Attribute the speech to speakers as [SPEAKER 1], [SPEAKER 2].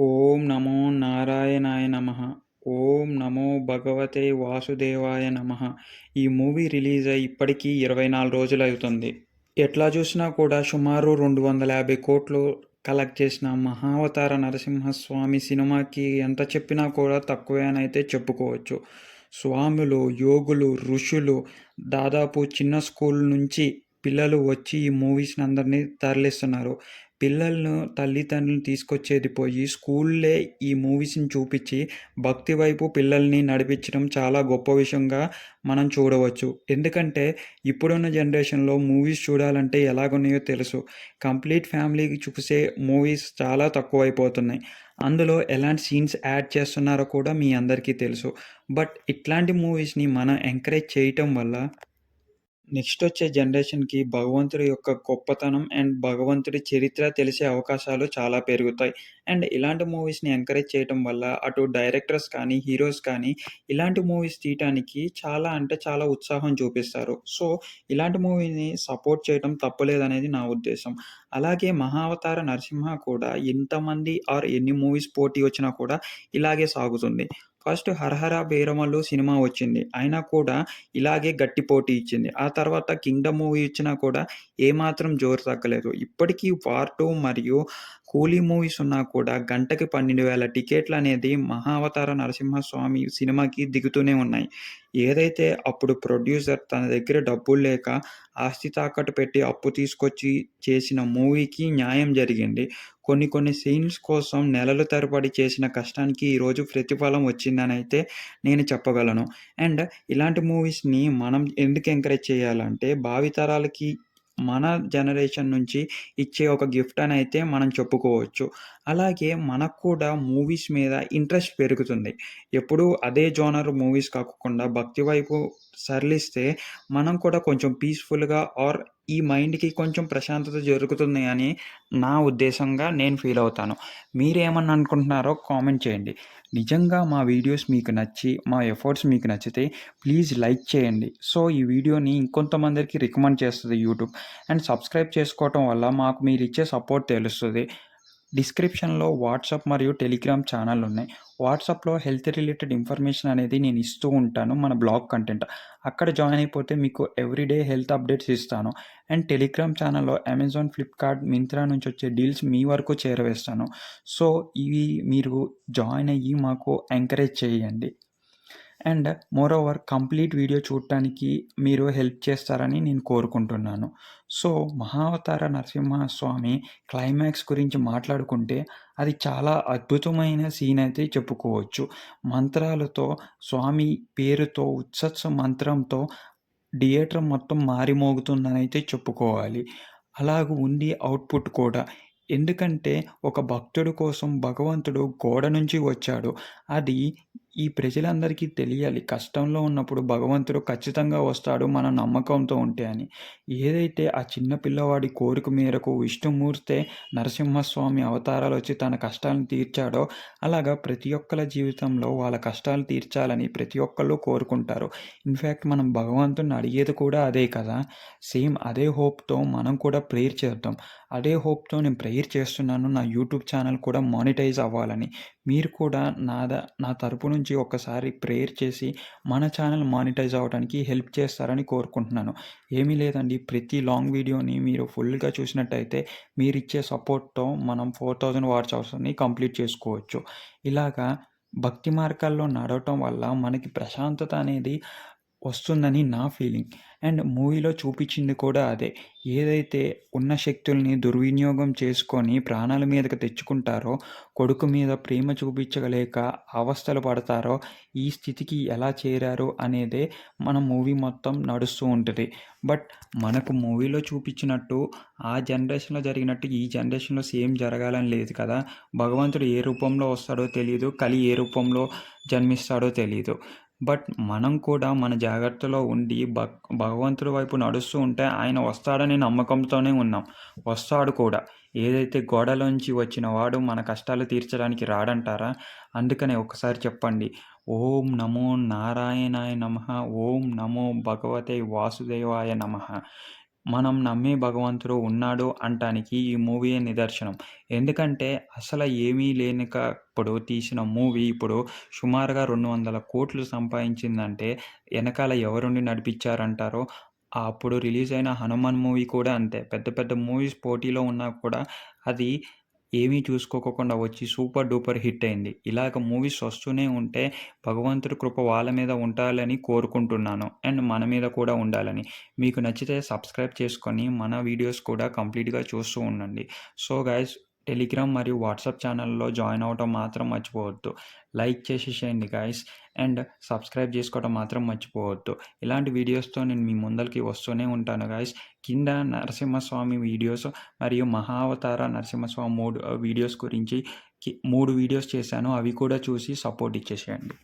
[SPEAKER 1] ఓం నమో నారాయణాయ నమ. ఓం నమో భగవతే వాసుదేవాయ నమ. ఈ మూవీ రిలీజ్ అయ్యి ఇప్పటికీ ఇరవై నాలుగు రోజులు అవుతుంది. ఎట్లా చూసినా కూడా సుమారు రెండు వందల యాభై కోట్లు కలెక్ట్ చేసిన మహావతార నరసింహస్వామి సినిమాకి ఎంత చెప్పినా కూడా తక్కువే అని అయితే చెప్పుకోవచ్చు. స్వాములు యోగులు ఋషులు దాదాపు చిన్న స్కూల్ నుంచి పిల్లలు వచ్చి ఈ మూవీస్ని అందరినీ తరలిస్తున్నారు. పిల్లలను తల్లిదండ్రులను తీసుకొచ్చేది పోయి స్కూల్లే ఈ మూవీస్ని చూపించి భక్తి వైపు పిల్లల్ని నడిపించడం చాలా గొప్ప విషయంగా మనం చూడవచ్చు. ఎందుకంటే ఇప్పుడున్న జనరేషన్లో మూవీస్ చూడాలంటే ఎలాగున్నాయో తెలుసు. కంప్లీట్ ఫ్యామిలీకి చూసే మూవీస్ చాలా తక్కువైపోతున్నాయి. అందులో ఎలాంటి సీన్స్ యాడ్ చేస్తున్నారో కూడా మీ అందరికీ తెలుసు. బట్ ఇట్లాంటి మూవీస్ని మనం ఎంకరేజ్ చేయటం వల్ల నెక్స్ట్ వచ్చే జనరేషన్కి భగవంతుడి యొక్క గొప్పతనం అండ్ భగవంతుడి చరిత్ర తెలిసే అవకాశాలు చాలా పెరుగుతాయి. అండ్ ఇలాంటి మూవీస్ని ఎంకరేజ్ చేయటం వల్ల అటు డైరెక్టర్స్ కానీ హీరోస్ కానీ ఇలాంటి మూవీస్ తీయటానికి చాలా అంటే చాలా ఉత్సాహం చూపిస్తారు. సో ఇలాంటి మూవీని సపోర్ట్ చేయడం తప్పలేదనేది నా ఉద్దేశం. అలాగే మహావతార నరసింహ కూడా ఎంతమంది ఆర్ ఎన్ని మూవీస్ పోటీ వచ్చినా కూడా ఇలాగే సాగుతుంది. ఫస్ట్ హరహర బీరమల్లు సినిమా వచ్చింది. అయినా కూడా ఇలాగే గట్టి పోటీ ఇచ్చింది. ఆ తర్వాత కింగ్డమ్ మూవీ ఇచ్చినా కూడా ఏమాత్రం జోరు తగ్గలేదు. ఇప్పటికీ వార్ టూ మరియు కూలీ మూవీస్ ఉన్నా కూడా గంటకి పన్నెండు వేల టికెట్లు అనేది మహావతార నరసింహస్వామి సినిమాకి దిగుతూనే ఉన్నాయి. ఏదైతే అప్పుడు ప్రొడ్యూసర్ తన దగ్గర డబ్బులు లేక ఆస్తి తాకట్టు పెట్టి అప్పు తీసుకొచ్చి చేసిన మూవీకి న్యాయం జరిగింది. కొన్ని కొన్ని సీన్స్ కోసం నెలలు తరబడి చేసిన కష్టానికి ఈరోజు ప్రతిఫలం వచ్చిందని అయితే నేను చెప్పగలను. అండ్ ఇలాంటి మూవీస్ని మనం ఎందుకు ఎంకరేజ్ చేయాలంటే భావితరాలకి మన జనరేషన్ నుంచి ఇచ్చే ఒక గిఫ్ట్ అని అయితే మనం చెప్పుకోవచ్చు. అలాగే మనకు కూడా మూవీస్ మీద ఇంట్రెస్ట్ పెరుగుతుంది. ఎప్పుడు అదే జోనర్ మూవీస్ కాకుండా భక్తి వైపు సరళిస్తే మనం కూడా కొంచెం పీస్ఫుల్గా ఆర్ ఈ మైండ్కి కొంచెం ప్రశాంతత జరుగుతుంది అని నా ఉద్దేశంగా నేను ఫీల్ అవుతాను. మీరేమన్నా అనుకుంటున్నారో కామెంట్ చేయండి. నిజంగా మా వీడియోస్ మీకు నచ్చి మా ఎఫర్ట్స్ మీకు నచ్చితే ప్లీజ్ లైక్ చేయండి. సో ఈ వీడియోని ఇంకొంతమందికి రికమెండ్ చేస్తుంది యూట్యూబ్. అండ్ సబ్స్క్రైబ్ చేసుకోవటం వల్ల మాకు మీరు ఇచ్చే సపోర్ట్ తెలుస్తుంది. డిస్క్రిప్షన్లో వాట్సాప్ మరియు టెలిగ్రామ్ ఛానల్ ఉన్నాయి. వాట్సాప్లో హెల్త్ రిలేటెడ్ ఇన్ఫర్మేషన్ అనేది నేను ఇస్తూ ఉంటాను మన బ్లాగ్ కంటెంట్. అక్కడ జాయిన్ అయిపోతే మీకు ఎవ్రీడే హెల్త్ అప్డేట్స్ ఇస్తాను. అండ్ టెలిగ్రామ్ ఛానల్లో అమెజాన్ ఫ్లిప్కార్ట్ మింత్రా నుంచి వచ్చే డీల్స్ మీ వరకు చేరవేస్తాను. సో ఇవి మీరు జాయిన్ అయ్యి మాకు ఎంకరేజ్ చేయండి. And more over complete video చూడటానికి మీరు హెల్ప్ చేస్తారని నేను కోరుకుంటున్నాను. సో మహావతార నరసింహస్వామి క్లైమాక్స్ గురించి మాట్లాడుకుంటే అది చాలా అద్భుతమైన సీన్ అయితే చెప్పుకోవచ్చు. మంత్రాలతో స్వామి పేరుతో ఉత్సత్స మంత్రంతో థియేటర్ మొత్తం మారిమోగుతుందని అయితే చెప్పుకోవాలి. అలాగ ఉంది అవుట్పుట్ కూడా. ఎందుకంటే ఒక భక్తుడు కోసం భగవంతుడు గోడ నుంచి వచ్చాడు. అది ఈ ప్రజలందరికీ తెలియాలి. కష్టంలో ఉన్నప్పుడు భగవంతుడు ఖచ్చితంగా వస్తాడు మన నమ్మకంతో ఉంటే అని. ఏదైతే ఆ చిన్న పిల్లవాడి కోరిక మేరకు విష్ణుమూర్తే నరసింహస్వామి అవతారాలు వచ్చి తన కష్టాలను తీర్చాడో అలాగా ప్రతి ఒక్కల జీవితంలో వాళ్ళ కష్టాలు తీర్చాలని ప్రతి ఒక్కళ్ళు కోరుకుంటారు. ఇన్ఫ్యాక్ట్ మనం భగవంతుని అడిగేది కూడా అదే కదా. సేమ్ అదే హోప్తో మనం కూడా ప్రేయర్ చేద్దాం. అదే హోప్తో నేను ప్రేయర్ చేస్తున్నాను. నా యూట్యూబ్ ఛానల్ కూడా మానిటైజ్ అవ్వాలని. మీరు కూడా నాద నా తరపు నుంచి ఒక్కసారి ప్రేయర్ చేసి మన ఛానల్ మానిటైజ్ అవ్వడానికి హెల్ప్ చేస్తారని కోరుకుంటున్నాను. ఏమీ లేదండి. ప్రతి లాంగ్ వీడియోని మీరు ఫుల్గా చూసినట్టయితే మీరు ఇచ్చే సపోర్ట్తో మనం ఫోర్ థౌజండ్ వాట్స్ అవర్స్ని కంప్లీట్ చేసుకోవచ్చు. ఇలాగా భక్తి మార్గాల్లో నడవటం వల్ల మనకి ప్రశాంతత అనేది వస్తుందని నా ఫీలింగ్. అండ్ మూవీలో చూపించింది కూడా అదే. ఏదైతే ఉన్న శక్తుల్ని దుర్వినియోగం చేసుకొని ప్రాణాల మీదకి తెచ్చుకుంటారో కొడుకు మీద ప్రేమ చూపించగలేక అవస్థలు పడతారో ఈ స్థితికి ఎలా చేరారు అనేదే మన మూవీ మొత్తం నడుస్తూ ఉంటుంది. బట్ మనకు మూవీలో చూపించినట్టు ఆ జనరేషన్లో జరిగినట్టు ఈ జనరేషన్లో సేమ్ జరగాలని లేదు కదా. భగవంతుడు ఏ రూపంలో వస్తాడో తెలియదు కలి ఏ రూపంలో జన్మిస్తాడో తెలియదు బట్ మనం కూడా మన జాగ్రత్తలో ఉండి భక్ భగవంతుడి వైపు నడుస్తూ ఉంటే ఆయన వస్తాడనే నమ్మకంతోనే ఉన్నాం. వస్తాడు కూడా. ఏదైతే గోడలోంచి వచ్చిన వాడు మన కష్టాలు తీర్చడానికి రాడంటారా? అందుకనే ఒకసారి చెప్పండి. ఓం నమో నారాయణాయ నమ ఓం నమో భగవతే వాసుదేవాయ నమ. మనం నమ్మే భగవంతుడు ఉన్నాడు అంటానికి ఈ మూవీయే నిదర్శనం. ఎందుకంటే అసలు ఏమీ లేనికప్పుడు తీసిన మూవీ ఇప్పుడు సుమారుగా రెండు వందల కోట్లు సంపాదించిందంటే వెనకాల ఎవరుండి నడిపించారంటారో అప్పుడు రిలీజ్ అయిన హనుమాన్ మూవీ కూడా అంతే. పెద్ద పెద్ద మూవీస్ పోటీలో ఉన్నా కూడా అది ఏమీ చూసుకోకుండా వచ్చి సూపర్ డూపర్ హిట్ అయింది. ఇలాగ మూవీస్ వస్తూనే ఉంటే భగవంతుడి కృప వాళ్ళ మీద ఉండాలని కోరుకుంటున్నాను. అండ్ మన మీద కూడా ఉండాలని. మీకు నచ్చితే సబ్స్క్రైబ్ చేసుకొని మన వీడియోస్ కూడా కంప్లీట్గా చూస్తూ ఉండండి. సో గైస్ టెలిగ్రామ్ మరియు వాట్సాప్ ఛానల్లో జాయిన్ అవ్వటం మాత్రం మర్చిపోవద్దు. లైక్ చేసేసేయండి గాయస్ అండ్ సబ్స్క్రైబ్ చేసుకోవడం మాత్రం మర్చిపోవద్దు. ఇలాంటి వీడియోస్తో నేను మీ ముందరికి వస్తూనే ఉంటాను గాయస్ కింద నరసింహస్వామి వీడియోస్ మరియు మహావతార నరసింహస్వామి మూడు వీడియోస్ గురించి మూడు వీడియోస్ చేశాను. అవి కూడా చూసి సపోర్ట్ ఇచ్చేసేయండి.